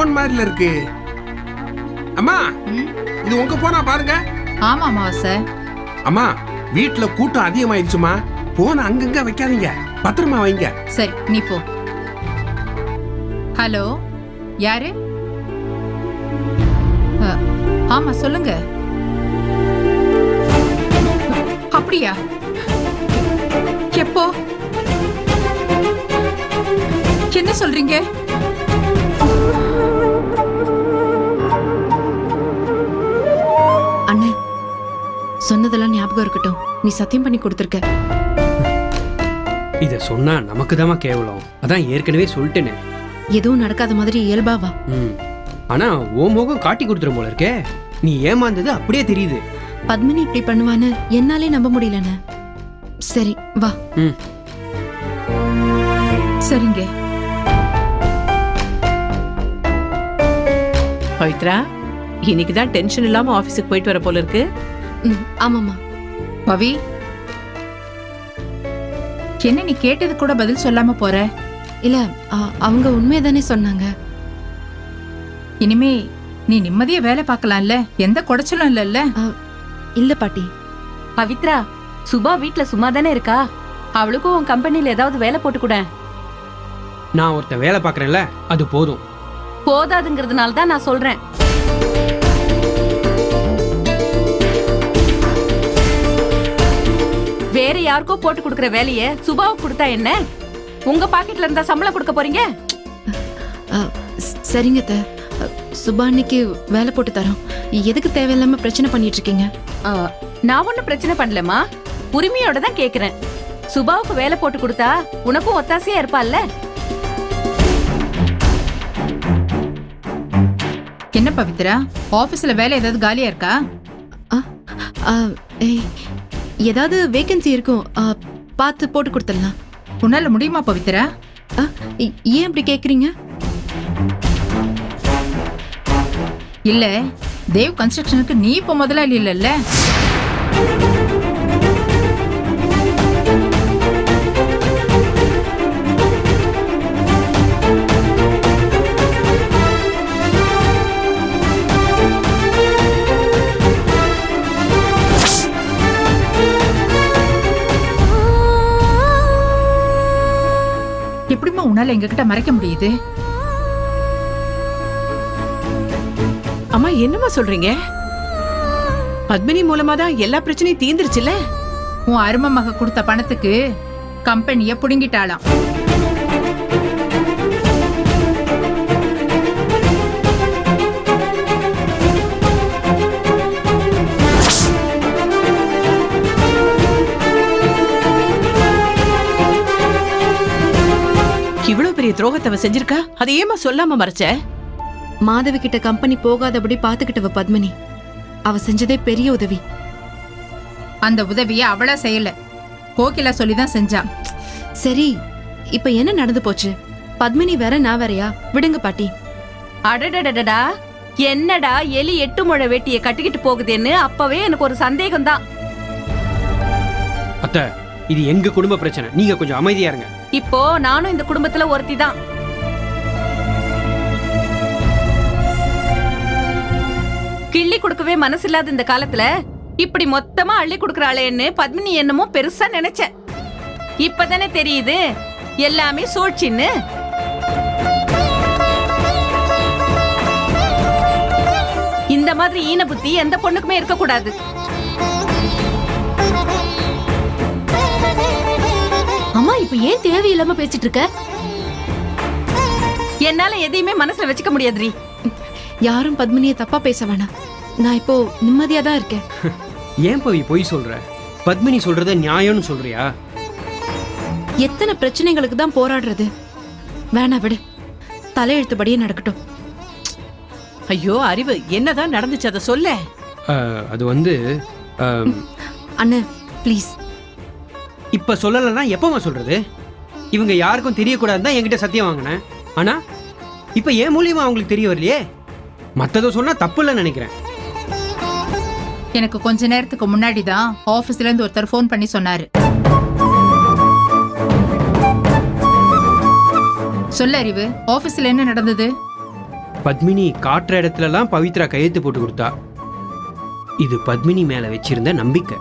Phone மாதிரில இருக்கு. அம்மா இது உங்க போனா பாருங்க. ஆமா அமாவாசை அம்மா வீட்டுல கூட்டம் அதிகமாயிருச்சுமா போன அங்கங்க வைக்காதீங்க. பத்திரமா வைங்க. சரி நீ போ. ஹலோ யாரு? ஆமா சொல்லுங்க. அப்படியா? எப்போ? என்ன சொல்றீங்க? அண்ணே சொன்னதெல்லாம் ஞாபகம் இருக்கட்டும். நீ சத்தியம் பண்ணி கொடுத்துருக்க. இத சொன்னா நமக்கு தாமா கேவலம். அதான் ஏற்கனவே சொல்லிட்டேனே. எதுவும் நடக்காத மாதிரி இயல்பாவா ம். ஆனா ஓ முகம் காட்டி கொடுத்துரும் போல இருக்கே. நீ ஏமாந்தது அப்படியே தெரியுது. பத்மினி இப்படி பண்ணுவான்னு என்னாலே நம்ப முடியலண்ணே. சரி வா. ம். சரிங்க. பவித்ரா இன்னைக்கு தான் டென்ஷன் இல்லாம ஆபீஸுக்கு போயிட்டு வர போல இருக்கு. ம் ஆமாம்மா. பவி என்ன நீ கேட்டது கூட பதில் சொல்லாம போற? இல்ல ஆ, அவங்க உண்மையை தானே சொன்னாங்க. இனிமே நீ நிம்மதியா வேலை பார்க்கலாம்ல? எந்த குடைச்சலும் இல்லல்ல? இல்ல பாட்டி. பவித்ரா சுபா வீட்ல சும்மா தானே இருக்கா? அவளுக்கும் உன் கம்பெனில ஏதாவது வேலை போட்டு கூட. நான் ஒருத்தன் வேலை பார்க்கறேன்ல அது போதும். போதாதுங்கிறதுனால தான் நான் சொல்றேன். வேற யாருக்கோ போட்டு கொடுக்கற வேலைய சுபாவுக்கு கொடுத்தா என்ன? உங்க பாக்கெட்ல இருந்தா சம்பளம் கொடுக்க போறீங்க? சரிங்க. அ, சுபா அன்னைக்கு வேலை போட்டு தரோம். எதுக்கு தேவையில்லாம பிரச்சனை பண்ணிட்டு இருக்கீங்க நான் ஒண்ணும் பிரச்சனை பண்ணலமா உரிமையோட தான் கேக்குறேன். சுபாவுக்கு வேலை போட்டு கொடுத்தா உனக்கும் ஒத்தாசையா இருப்பால்ல என்ன பவித்ரா? ஆபீஸ்ல வேலை ஏதாவது காலியா இருக்கா? ஏதாவது வேகன்சி இருக்கும் பார்த்து போட்டு கொடுத்துடலாம். உன்னால முடியுமா பவித்ரா? ஏன் அப்படி கேக்குறீங்க? இல்ல தேவ் கன்ஸ்ட்ரக்ஷனுக்கு நீ இப்ப முதலாளி இல்லல்ல? உன்னால எங்ககிட்ட மறைக்க முடியுது? அம்மா என்னம்மா சொல்றீங்க? பத்மினி மூலமா தான் எல்லா பிரச்சனையும் தீந்துருச்சுல உன் அருமை மக கொடுத்த பணத்துக்கு கம்பெனிய புடுங்கிட்டாளாம். பெரிய துரோகத்தை அவ செஞ்சிருக்கா? அதை ஏமா சொல்லாம மறைச்ச? மாதவி கிட்ட கம்பெனி போகாதபடி பாத்துக்கிட்டவ பத்மினி. அவ செஞ்சதே பெரிய உதவி. அந்த உதவிய அவளா செய்யல. கோகிலா சொல்லிதான் செஞ்சா. சரி இப்ப என்ன நடந்து போச்சு? பத்மினி வேற நான் வேறயா? விடுங்க பாட்டி. அடடடடடா. என்னடா எலி எட்டு முழ வேட்டிய கட்டிக்கிட்டு போகுதேன்னு அப்பவே எனக்கு ஒரு சந்தேகம் தான் அத்தை இது எங்க குடும்ப பிரச்சனை? நீங்க கொஞ்சம் அமைதியா இருங்க. இப்போ நானும் இந்த குடும்பத்துல ஒருத்தி தான் கிள்ளி கொடுக்கவே மனசு இல்லாத இந்த காலத்துல இப்படி மொத்தமா அள்ளி கொடுக்கறாளேன்னு பத்மினி என்னமோ பெருசா நினைச்சேன் இப்பதானே தெரியுது எல்லாமே சூழ்ச்சின்னு. இந்த மாதிரி ஈன புத்தி எந்த பொண்ணுக்குமே இருக்கக்கூடாது. இப்ப ஏன் தேவையில்லாம பேசிட்டு இருக்க? என்னால எதையுமே மனசுல வச்சுக்க முடியாதுரி யாரும் பத்மினியை தப்பா பேச வேணாம். நான் இப்போ நிம்மதியா தான் இருக்கேன். ஏன் பவி பொய் சொல்ற? பத்மினி சொல்றத நியாயம்னு சொல்றியா? எத்தனை பிரச்சனைகளுக்கு தான் போராடுறது? வேணா விடு. தலையெழுத்துபடியே நடக்கட்டும். ஐயோ அறிவு. என்னதான் நடந்துச்சு அதை சொல்ல அது வந்து அஹ், அண்ணன் ப்ளீஸ் இப்ப சொல்லலைன்னா எப்பமா சொல்றது? இவங்க யாருக்கும் தெரியக்கூடாதுன்னு தான் என்கிட்ட சத்தியம் வாங்கினேன். ஆனா இப்ப ஏன் மூலியமா அவங்களுக்கு தெரிய வரலையே? மத்தத சொன்னா தப்பு இல்லைன்னு நினைக்கிறேன். எனக்கு கொஞ்ச நேரத்துக்கு முன்னாடி தான் ஆபீஸ்ல இருந்து ஒருத்தர் ஃபோன் பண்ணி சொன்னாரு. சொல்ல அறிவு ஆபீஸ்ல என்ன நடந்தது? பத்மினி காட்டுற இடத்துலலாம் பவித்ரா கையெழுத்து போட்டு கொடுத்தா. இது பத்மினி மேல வச்சிருந்த நம்பிக்கை.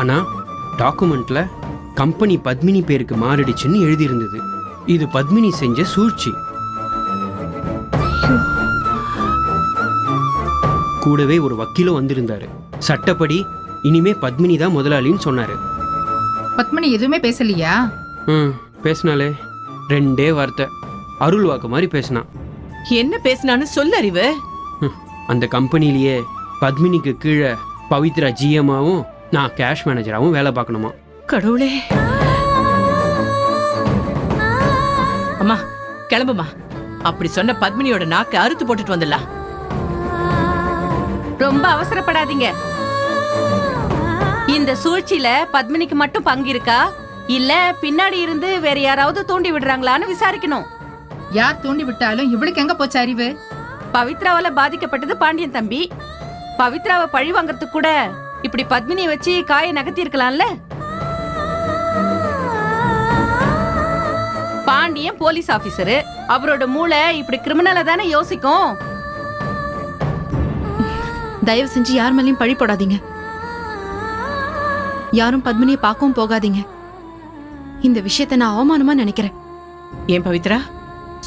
ஆனா டாக்குமெண்ட்ல கம்பெனி பத்மினி பேருக்கு மாறிடுச்சுன்னு எழுதியிருந்தது. இது பத்மினி செஞ்ச சூழ்ச்சி. கூடவே ஒரு வக்கீலும் வந்திருந்தாரு. சட்டப்படி இனிமே பத்மினி தான் முதலாளின்னு சொன்னாரு. பத்மினி எதுவுமே பேசலையா? ம் பேசினாலே ரெண்டே வார்த்தை. அருள் வாக்கு மாதிரி பேசினான் என்ன பேசினான்னு சொல்ல அறிவு. ஹம், அந்த கம்பெனிலேயே பத்மினிக்கு கீழே பவித்ரா ஜிஎம்மாவும் நான் கேஷ் மேனேஜராகவும் வேலை பார்க்கணுமா? கடவுளே. அம்மா கிளம்புமா அப்படி சொன்ன பத்மினியோட நாக்க அறுத்து போட்டுட்டு வந்துடலாம். ரொம்ப அவசரப்படாதீங்க. இந்த சூழ்ச்சியில பத்மினிக்கு மட்டும் பங்கு இருக்கா? இல்ல பின்னாடி இருந்து வேற யாராவது தூண்டி விடுறாங்களான்னு விசாரிக்கணும். யார் தூண்டி விட்டாலும் இவளுக்கு எங்க போச்சு அறிவு? பவித்ராவால பாதிக்கப்பட்டது பாண்டியன் தம்பி. பவித்ராவை பழி வாங்குறதுக்கு கூட இப்படி பத்மினியை வச்சு காயை நகர்த்தி இருக்கலாம்ல பாண்டியன் போலீஸ் ஆபீசரு. அவரோட மூளை இப்படி கிரிமினலை தானே யோசிக்கும். தயவு செஞ்சு யார் மேலேயும் பழி போடாதீங்க. யாரும் பத்மினியை பார்க்கவும் போகாதீங்க. இந்த விஷயத்தை நான் அவமானமா நினைக்கிறேன். ஏன் பவித்ரா?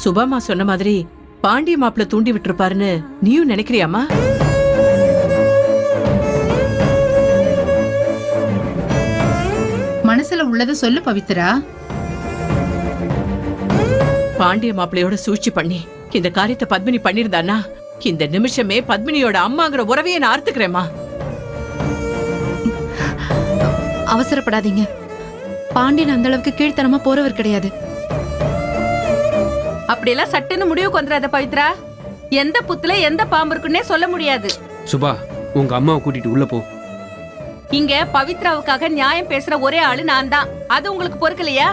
சுபாமா சொன்ன மாதிரி பாண்டிய மாப்பிள்ள தூண்டி விட்டுருப்பாருன்னு நீயும் நினைக்கிறியாமா உள்ளதை சொல்லு பவித்ரா. பாண்டிய மாப்பிள்ளையோட சூழ்ச்சி பண்ணி இந்த காரியத்தை பத்மினி பண்ணிருந்தானா இந்த நிமிஷமே பத்மினியோட அம்மாங்கிற உறவையே நான் அறுத்துக்கிறேம்மா. அவசரப்படாதீங்க. பாண்டியன் அந்த அளவுக்கு கீழ்த்தனமா போறவர் கிடையாது. அப்படியெல்லாம் சட்டுன்னு முடிவுக்கு வந்துடாத பவித்ரா. எந்த புத்துல எந்த பாம்பு இருக்குன்னே சொல்ல முடியாது. சுபா உங்க அம்மாவை கூட்டிட்டு உள்ள போ. இங்க பவித்ராவுக்காக நியாயம் பேசுற ஒரே ஆளு நான் தான் அது உங்களுக்கு பொறுக்கலையா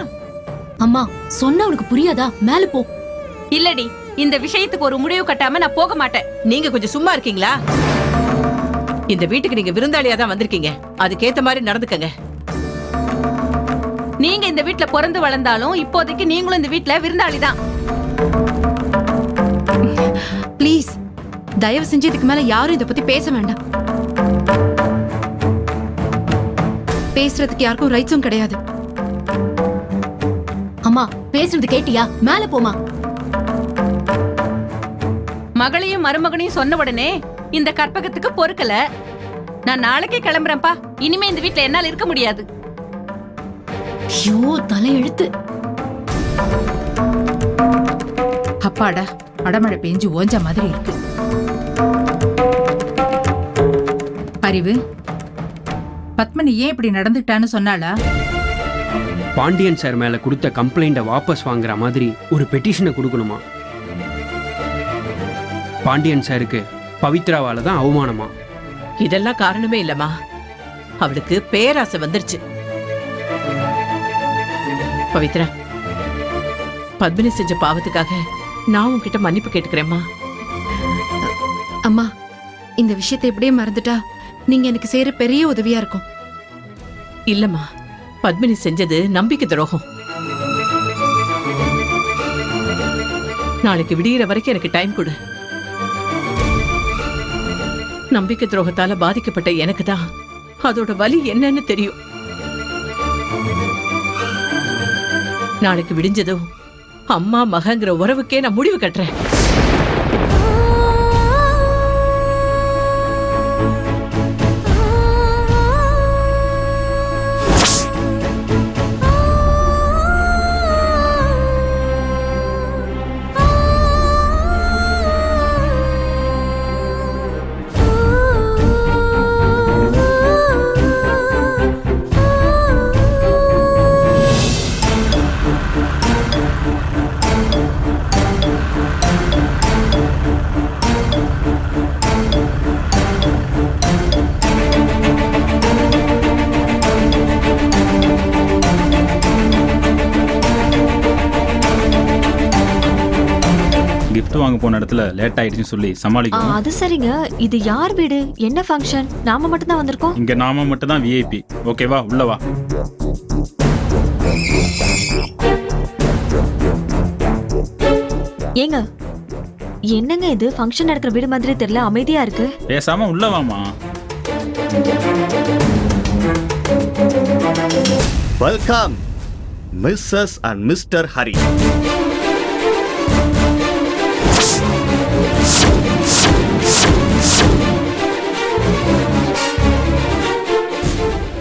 அம்மா சொன்னா உனக்கு புரியாதா? மேல போ. இல்லடி இந்த விஷயத்துக்கு ஒரு முடிவு கட்டாம நான் போக மாட்டேன். நீங்க கொஞ்சம் சும்மா இருக்கீங்களா? இந்த வீட்டுக்கு நீங்க விருந்தாளியா தான் வந்திருக்கீங்க. அதுக்கேத்த மாதிரி நடந்துக்கங்க. நீங்க இந்த வீட்ல பிறந்து வளர்ந்தாலும் இப்போதைக்கு நீங்களும் இந்த வீட்ல விருந்தாளி தான் ப்ளீஸ் தயவு செஞ்சு இதுக்கு மேல யாரும் இதை பத்தி பேச வேண்டாம். பேசுறதுக்கு யாருக்கும் ரைட்ஸும் கிடையாது. அம்மா பேசுறது கேட்டியா? மேல போமா மகளையும் மருமகனையும் சொன்ன உடனே இந்த கற்பகத்துக்கு பொறுக்கல. நான் நாளைக்கே கிளம்புறேன்ப்பா. இனிமே இந்த வீட்ல என்னால இருக்க முடியாது. ஐயோ தலையெழுத்து. அப்பாடா அடமழை பெஞ்சு ஓஞ்ச மாதிரி இருக்கு. அறிவு பத்மினி ஏன் இப்படி நடந்துட்டான்னு சொன்னாளா? பாண்டியன் சார் மேல கொடுத்த கம்ப்ளைண்ட்டை வாபஸ் வாங்குற மாதிரி ஒரு பெட்டிஷனை கொடுக்கணுமா? பாண்டியன் சாருக்கு பவித்ராவால தான் அவமானமா? இதெல்லாம் காரணமே இல்லம்மா. அவளுக்கு பேராசை வந்துருச்சு. பவித்ரா பத்மினி செஞ்ச பாவத்துக்காக நான் உன்கிட்ட மன்னிப்பு கேட்டுக்கிறேம்மா. அம்மா இந்த விஷயத்தை இப்படியே மறந்துட்டா நீங்க எனக்கு செய்யற பெரிய உதவியா இருக்கும். இல்லம்மா பத்மினி செஞ்சது நம்பிக்கை துரோகம். நாளைக்கு விடியிற வரைக்கும் எனக்கு டைம் கொடு. நம்பிக்கை துரோகத்தால பாதிக்கப்பட்ட எனக்கு தான். அதோட வலி என்னன்னு தெரியும். நாளைக்கு விடிஞ்சதும் அம்மா மகங்கிற உறவுக்கே நான் முடிவு கட்டுறேன். கிஃப்ட் வாங்க போன இடத்துல லேட் ஆயிடுச்சுன்னு சொல்லி சமாளிக்கணும் அது சரிங்க. இது யார் வீடு? என்ன ஃபங்க்ஷன் நாம மட்டும் தான் வந்திருக்கோம்? இங்க நாம மட்டும் தான் விஐபி ஓகேவா உள்ள வா. ஏங்க என்னங்க இது? ஃபங்க்ஷன் நடக்கிற வீடு மாதிரி தெரியல அமைதியா இருக்கு. பேசாம உள்ள வாமா welcome Mrs and Mr Hari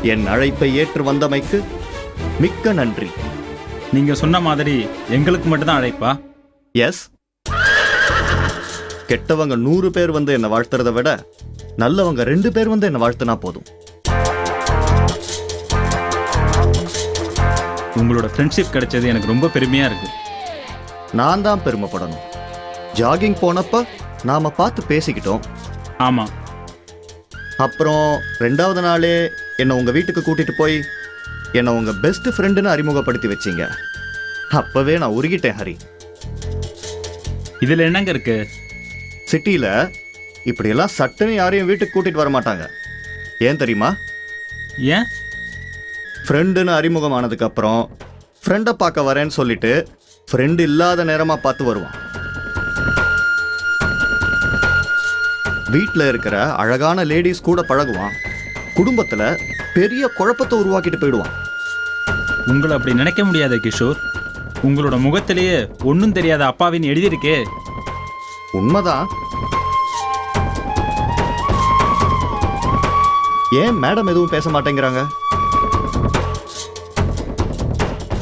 என் அழைப்பை ஏற்று வந்தமைக்கு மிக்க நன்றி. நீங்க சொன்ன மாதிரி எங்களுக்கு மட்டும்தான் அழைப்பா? எஸ். கெட்டவங்க நூறு பேர் வந்து என்னை வாழ்த்துறதை விட நல்லவங்க ரெண்டு பேர் வந்து என்னை வாழ்த்துனா போதும். உங்களோட ஃப்ரெண்ட்ஷிப் கிடைச்சது எனக்கு ரொம்ப பெருமையா இருக்கு. நான் தான் பெருமைப்படணும். ஜாகிங் போனப்ப நாம பார்த்து பேசிக்கிட்டோம். ஆமா. அப்புறம் ரெண்டாவது நாளே என்னை உங்க வீட்டுக்கு கூட்டிட்டு போய் என்னை உங்க பெஸ்ட் ஃப்ரெண்டுன்னு அறிமுகப்படுத்தி வச்சீங்க. அப்பவே நான் உருகிட்டேன் ஹரி. இதுல என்னங்க இருக்கு? சிட்டியில இப்படியெல்லாம் சட்டுன்னு யாரையும் வீட்டுக்கு கூட்டிட்டு வர மாட்டாங்க. ஏன் தெரியுமா? ஏன்? ஃப்ரெண்டுன்னு அறிமுகமானதுக்கு அப்புறம் ஃப்ரெண்டை பார்க்க வரேன்னு சொல்லிட்டு ஃப்ரெண்டு இல்லாத நேரமா பார்த்து வருவான். வீட்டில் இருக்கிற அழகான லேடிஸ் கூட பழகுவான். குடும்பத்துல பெரிய குழப்பத்தை உருவாக்கிட்டு போயிடுவான். உங்களை அப்படி நினைக்க முடியாது கிஷோர். உங்களோட முகத்திலேயே ஒன்றும் தெரியாத அப்பாவின்னு எழுதியிருக்கே உண்மைதான். ஏன் மேடம் எதுவும் பேச மாட்டேங்கிறாங்க?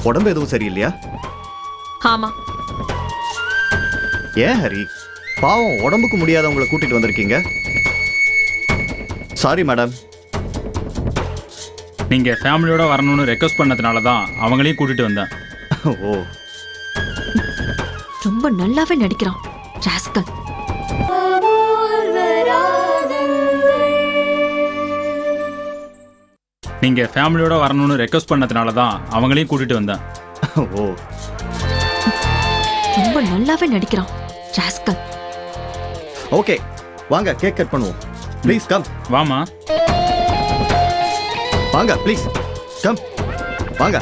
உடம்பு எதுவும் சரியில்லையா? ஆமா. ஏன் ஹரி? பாவம் உடம்புக்கு முடியாதவங்களை கூட்டிட்டு வந்திருக்கீங்க. சாரி மேடம் நீங்க ஃபேமிலியோட வரணும்னு ரெக்வஸ்ட் பண்ணதுனால தான் அவங்களையும் கூட்டிட்டு வந்தேன். ஓ. ரொம்ப நல்லாவே நடிக்கிறான் ராஸ்கல். நீங்க ஃபேமிலியோட வரணும்னு ரெக்வஸ்ட் பண்ணதுனால தான் அவங்களையும் கூட்டிட்டு வந்தேன். ஓ. ரொம்ப நல்லாவே நடிக்கிறான் ராஸ்கல். ஓகே வாங்க கேக் கட் பண்ணுவோம். ப்ளீஸ் கம் வாமா வாங்க ப்ளீஸ் கம் வாங்க.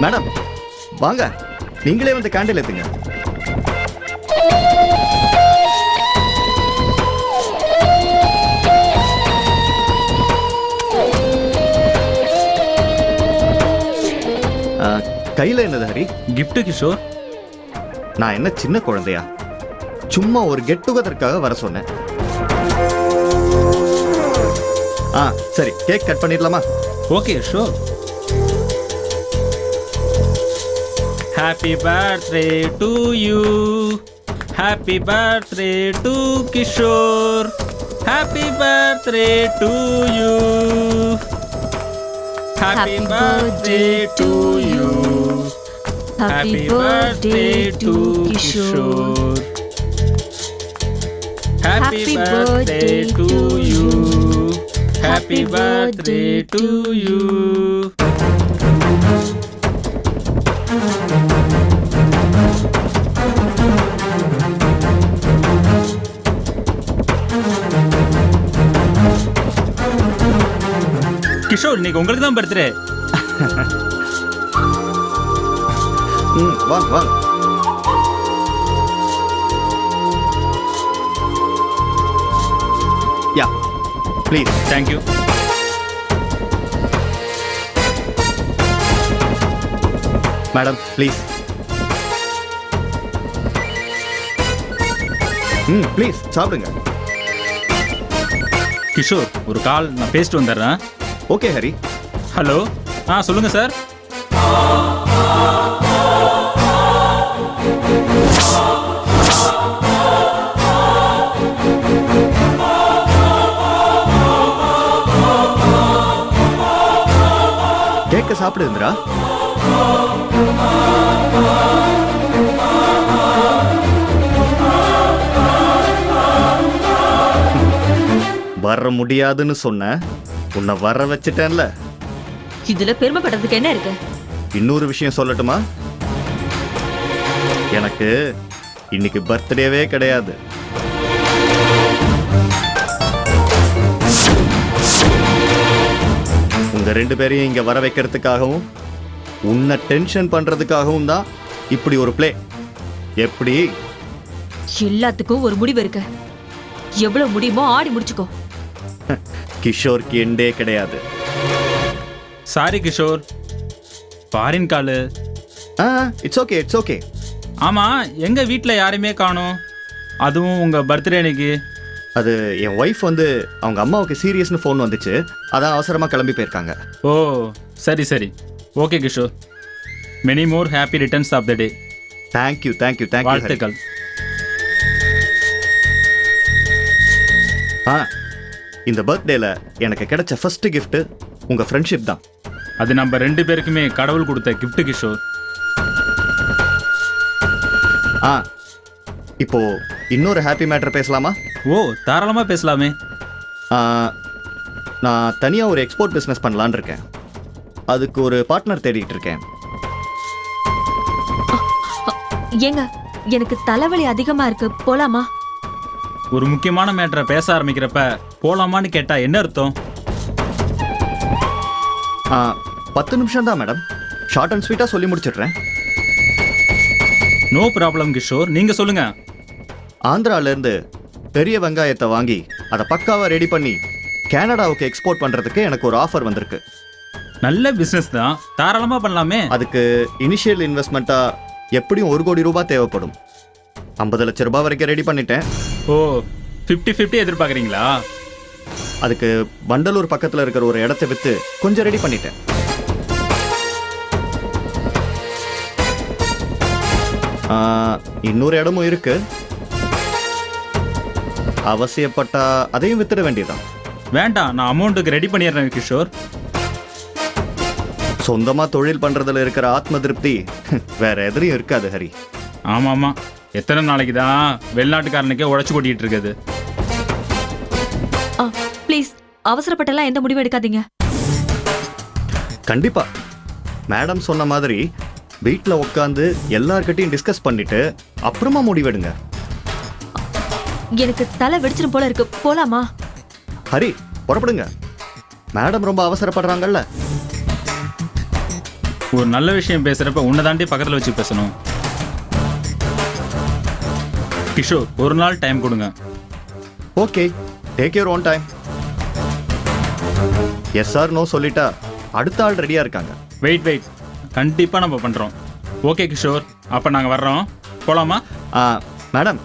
மேடம் வாங்க. நீங்களே வந்து கேண்டில் ஏத்துங்க. ஆ, கையில என்னது ஹரி? Gift கிஷோர். நான் என்ன சின்ன குழந்தையா? சும்மா ஒரு கெட் டுகெதற்காக வர சொன்னேன். ஆ சரி கேக் கட் பண்ணிடலாமா? Okay sure happy birthday to you happy birthday to Kishore happy birthday to you happy Happy birthday birthday to to you happy birthday to Kishore Happy Happy birthday birthday birthday to to you. Kishore இன்னைக்கு உங்களுக்கு தான் birthday hmm வாங்க வாங்க please thank you madam please hmm please சாப்பிடுங்க. கிஷோர் ஒரு கால் நான் பேசிட்டு வந்துடுறேன். ஓகே ஹரி. ஹலோ? ஆ சொல்லுங்க சார். கேக்க சாப்பிடு இந்திரா. வர முடியாதுன்னு சொன்ன உன்னை வர வச்சுட்டேன்ல. இதுல பெருமைப்படுறதுக்கு என்ன இருக்கு? இன்னொரு விஷயம் சொல்லட்டுமா? எனக்கு இன்னைக்கு பர்த்டேவே கிடையாது. உங்க ரெண்டு பேரையும் இங்க வர வைக்கிறதுக்காகவும் உன்னை டென்ஷன் பண்றதுக்காகவும் தான் இப்படி ஒரு ப்ளே எப்படி? எல்லாத்துக்கும் ஒரு முடிவு இருக்கு. எவ்வளவு முடியுமோ ஆடி முடிச்சுக்கோ. கிஷோருக்கு எண்டே கிடையாது. Sorry Kishore. Foreign call. Ah it's okay it's okay ஆமா எங்க வீட்டில் யாரையுமே காணோம். அதுவும் உங்க பர்த்டே அன்னைக்கு. அது என் ஒய்ஃப் வந்து அவங்க அம்மாவுக்கு சீரியஸ்னு ஃபோன் வந்துச்சு. அதான் அவசரமாக கிளம்பி போயிருக்காங்க. ஓ சரி சரி. Okay Kishore many more happy returns of the day thank you thank you thank you வாழ்த்துக்கள். ஆ இந்த பர்த்டேல எனக்கு கிடைச்ச ஃபர்ஸ்ட் gift உங்க ஃப்ரெண்ட்ஷிப் தான். அது நம்ம ரெண்டு பேருக்குமே கடவுள் கொடுத்த gift கிஷோர் ஆ இப்போ இன்னொரு ஹாப்பி மேட்டர் பேசலாமா? ஓ தாராளமாக பேசலாமே. நான் தனியாக ஒரு எக்ஸ்போர்ட் பிஸ்னஸ் பண்ணலான்னு இருக்கேன். அதுக்கு ஒரு பார்ட்னர் தேடிட்டு இருக்கேன். ஏங்க எனக்கு தலைவலி அதிகமா இருக்கு. போலாமா? ஒரு முக்கியமான மேட்டரை பேச ஆரம்பிக்கிறப்ப போலாமான்னு கேட்டா என்ன அர்த்தம்? பத்து நிமிஷம் தான் மேடம். ஷார்ட் அண்ட் ஸ்வீட்டாக சொல்லி முடிச்சிடுறேன். No problem Kishore. நீங்க சொல்லுங்க. ஆந்திராலேருந்து பெரிய வெங்காயத்தை வாங்கி அதை பக்காவாக ரெடி பண்ணி கனடாவுக்கு எக்ஸ்போர்ட் பண்ணுறதுக்கு எனக்கு ஒரு ஆஃபர் வந்திருக்கு. நல்ல பிசினஸ் தான். தாராளமா பண்ணலாமே. அதுக்கு இனிஷியல் இன்வெஸ்ட்மெண்ட்டாக எப்படியும் ஒரு கோடி ரூபாய் தேவைப்படும். ஐம்பது லட்ச ரூபாய் வரைக்கும் ரெடி பண்ணிட்டேன். ஓ ஃபிஃப்டி ஃபிஃப்டி எதிர்பார்க்குறீங்களா? அதுக்கு வண்டலூர் பக்கத்தில் இருக்கிற ஒரு இடத்த விற்று கொஞ்சம் ரெடி பண்ணிட்டேன். இன்னொரு இடமும் இருக்கு. அவசியப்பட்டா அதையும் வித்துட வேண்டியதுதான். வேண்டாம் நான் அமௌண்ட்டுக்கு ரெடி பண்ணிடுறேன் கிஷோர். சொந்தமா தொழில் பண்றதுல இருக்கிற ஆத்ம திருப்தி வேற எதுலயும் இருக்காது ஹரி. ஆமா ஆமா எத்தனை நாளைக்கு தான் வெளிநாட்டுக்காரனுக்கே உழைச்சு கொட்டிட்டு இருக்குது. ப்ளீஸ் அவசரப்பட்டெல்லாம் எந்த முடிவும் எடுக்காதீங்க. கண்டிப்பா. மேடம் சொன்ன மாதிரி வீட்டில் உட்காந்து எல்லார்கிட்டையும் டிஸ்கஸ் பண்ணிட்டு அப்புறமா முடிவெடுங்க. எனக்கு தலை வெடிச்சிரும் போல இருக்கு. போலாமா? ஹரி புறப்படுங்க. மேடம் ரொம்ப அவசரப்படுறாங்கல்ல. ஒரு நல்ல விஷயம் பேசுறப்ப உன்னை தாண்டி பக்கத்துல வச்சு பேசணும். கிஷோர் ஒரு நாள் டைம் கொடுங்க. Okay take your own time yes sir no சொல்லிட்டா அடுத்த ஆள் ரெடியா இருக்காங்க. வெயிட் வெயிட் கண்டிப்பா நம்ம பண்றோம். ஓகே கிஷோர். அப்ப நாங்க வர்றோம். போலாமா? ஆ மேடம்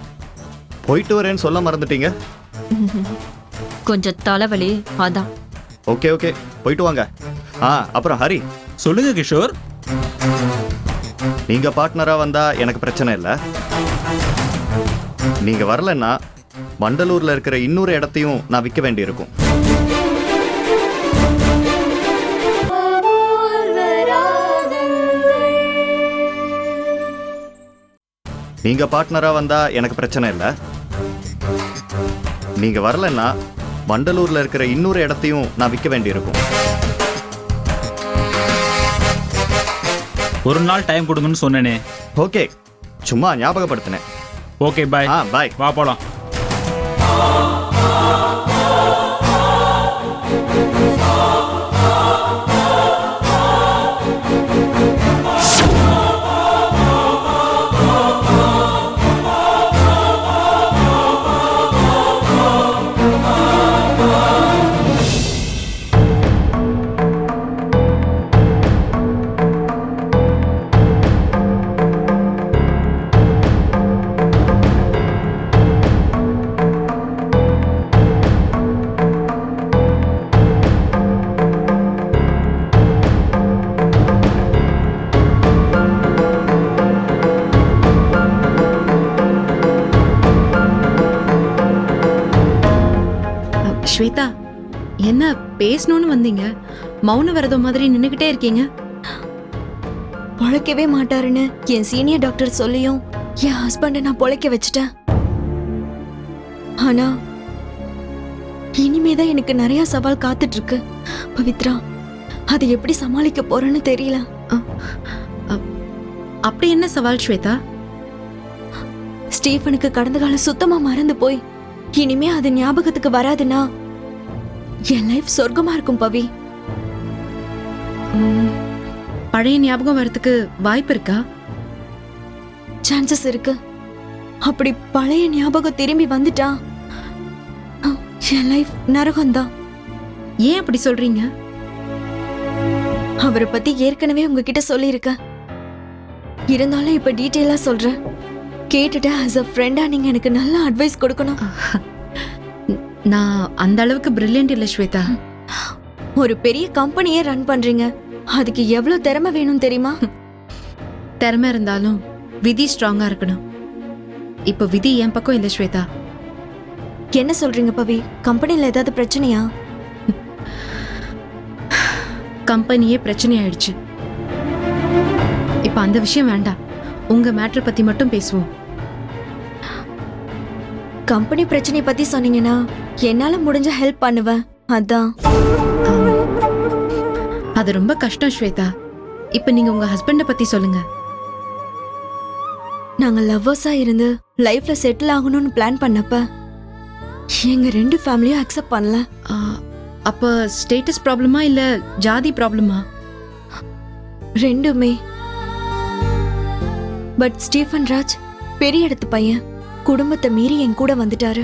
போயிட்டு வரேன்னு சொல்ல மறந்துட்டீங்க? கொஞ்சம் தலைவலி அதான். Okay okay. போயிட்டு வாங்க. ஆ அப்புறம் ஹரி. சொல்லுங்க கிஷோர். நீங்க பார்ட்னரா வந்தா எனக்கு பிரச்சனை இல்லை. நீங்க வரலன்னா வண்டலூர்ல இருக்கிற இன்னொரு இடத்தையும் நான் விற்க வேண்டியிருக்கும். நீங்க பார்ட்னரா வந்தா எனக்கு பிரச்சனை இல்லை. நீங்க வரலன்னா வண்டலூர்ல இருக்கிற இன்னொரு இடத்தையும் நான் விற்க வேண்டியிருக்கும். ஒரு நாள் டைம் கொடுங்கன்னு சொன்னேனே. ஓகே. சும்மா ஞாபகப்படுத்தினேன். ஓகே பாய் ஆ பாய் வா போலாம். அ, ஸ்வேதா என்ன பேசணும்னு வந்தீங்க? மௌன விரதம் மாதிரி நின்னுகிட்டே இருக்கீங்க. பொழைக்கவே மாட்டாருன்னு என் சீனியர் டாக்டர் சொல்லியும் என் ஹஸ்பண்டை நான் பொழைக்க வச்சுட்டேன். ஆனா இனிமேதான் எனக்கு நிறைய சவால் காத்துட்டு இருக்கு பவித்ரா அதை எப்படி சமாளிக்க போறேன்னு தெரியல. அப்படி என்ன சவால் ஸ்வேதா? ஸ்டீஃபனுக்கு கடந்த காலம் சுத்தமா மறந்து போய் இனிமே அது ஞாபகத்துக்கு வராதுன்னா என் லைஃப் சொர்க்கமா இருக்கும் பவி. பழைய ஞாபகம் வரதுக்கு வாய்ப்பு இருக்கா? சான்சஸ் இருக்கு. அப்படி பழைய ஞாபகம் திரும்பி வந்துட்டா என் லைஃப் நரகம்தான். ஏன் அப்படி சொல்றீங்க? அவரை பத்தி ஏற்கனவே உங்ககிட்ட சொல்லியிருக்கேன். இருந்தாலும் இப்ப டீட்டெயிலா சொல்றேன். கேட்டுட்டு ஆஸ் அ ஃப்ரெண்டா நீங்க எனக்கு நல்ல அட்வைஸ் கொடுக்கணும். நான் அந்த அளவுக்கு பிரில்லியன்ட் இல்ல ஸ்வேதா. ஒரு பெரிய கம்பெனியே ரன் பண்றீங்க. அதுக்கு எவ்வளவு திறமை வேணும் தெரியுமா? திறமை இருந்தாலும் விதி ஸ்ட்ராங்கா இருக்கணும். இப்போ விதி என் பக்கம் இல்ல ஸ்வேதா. என்ன சொல்றீங்க பவி? கம்பெனில ஏதாவது பிரச்சனையா? கம்பெனியே பிரச்சனை ஆயிடுச்சு இப்போ அந்த விஷயம் வேண்டாம். உங்க மேட்ரு பத்தி மட்டும் பேசுவோம். கம்பெனி பிரச்சனை பத்தி சொன்னீங்கன்னா என்னால முடிஞ்ச ஹெல்ப் பண்ணுவேன். அதான். அது ரொம்ப கஷ்டம் ஸ்வேதா. இப்போ நீங்க உங்க ஹஸ்பண்ட பத்தி சொல்லுங்க. நாங்க லவ்வர்ஸா இருந்து லைஃப்ல செட்டில் ஆகணும்னு பிளான் பண்ணப்ப எங்க ரெண்டு ஃபேமிலியும் அக்செப்ட் பண்ணல. அப்ப ஸ்டேட்டஸ் ப்ராப்ளமா இல்ல ஜாதி ப்ராப்ளமா ரெண்டுமே. பட் ஸ்டீஃபன் ராஜ் பெரிய இடத்து பையன். குடும்பத்தை மீறி என் கூட வந்துட்டாரு.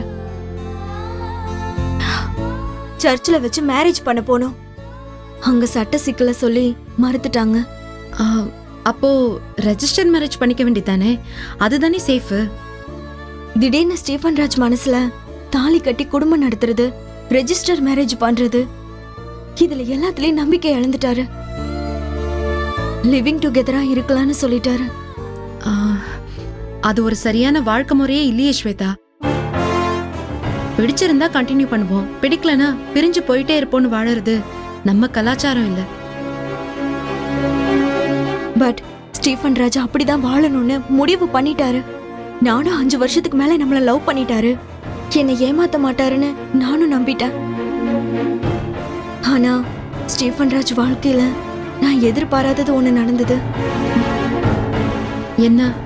சர்ச்சில் வச்சு மேரேஜ் பண்ண போனோம். அங்க சட்ட சிக்கல சொல்லி மறுத்துட்டாங்க. அப்போ ரெஜிஸ்டர் மேரேஜ் பண்ணிக்க வேண்டியதானே? அதுதானே சேஃபு திடீர்னு ஸ்டீஃபன் ராஜ் மனசுல தாலி கட்டி குடும்பம் நடத்துறது ரெஜிஸ்டர் மேரேஜ் பண்றது இதுல எல்லாத்துலயும் நம்பிக்கை இழந்துட்டாரு. லிவிங் டுகெதரா இருக்கலாம்னு சொல்லிட்டாரு. அது ஒரு சரியான வாழ்க்கை முறையே இல்லையே ஸ்வேதா. பிடிச்சிருந்தா கண்டினியூ பண்ணுவோம். பிடிக்கலனா பிரிஞ்சு போயிட்டே இருப்போம்னு வாழறது நம்ம கலாச்சாரம் இல்ல. பட் ஸ்டீஃபன் ராஜ் அப்படிதான் வாழணும்னு முடிவு பண்ணிட்டாரு. நானும் அஞ்சு வருஷத்துக்கு மேல நம்மள லவ் பண்ணிட்டாரு. என்னை ஏமாத்த மாட்டாருன்னு நானும் நம்பிட்டேன். ஆனா ஸ்டீஃபன் ராஜ் வாழ்க்கையில நான் எதிர்பாராதது ஒண்ணு நடந்தது. என்ன?